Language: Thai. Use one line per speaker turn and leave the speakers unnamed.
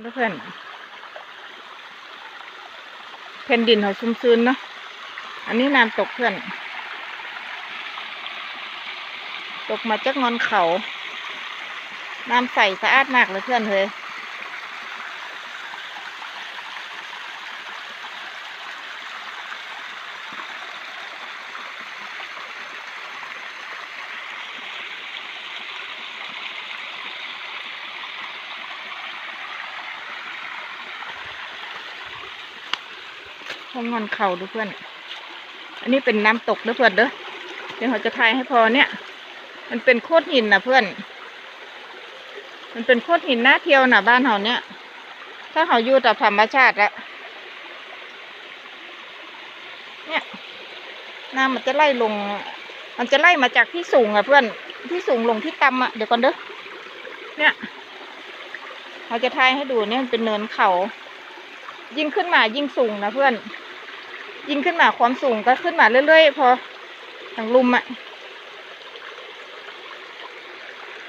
เพื่อนแผ่นดินเขาชุ่มชื้นเนาะอันนี้น้ำตกเพื่อน ตกมาจากงอนเขา น้ำใสสะอาดมากเลยเพื่อนเฮ้ย ท้องงอนเข่าดูเพื่อน อันนี้เป็นน้ำตกเด้อเพื่อนเด้อ เดี๋ยวเขาจะทายให้พอเนี่ย มันเป็นโคดหินนะเพื่อน มันเป็นโคดหินหน่าเที่ยวนะบ้านเขาเนี่ย ถ้าเขาอยู่แต่ธรรมชาติอะเนี่ยน้ำมันจะไล่ลง มันจะไล่มาจากที่สูงอะเพื่อน ที่สูงลงที่ต่ำอะเดี๋ยวก่อนเด้อ เนี่ย เขาจะทายให้ดูเนี่ยเป็นเนินเขา ยิ่งขึ้นมายิ่งสูงนะเพื่อน ยิ่งขึ้นมาความสูงก็ขึ้นมาเรื่อยๆพอทางลุมอะ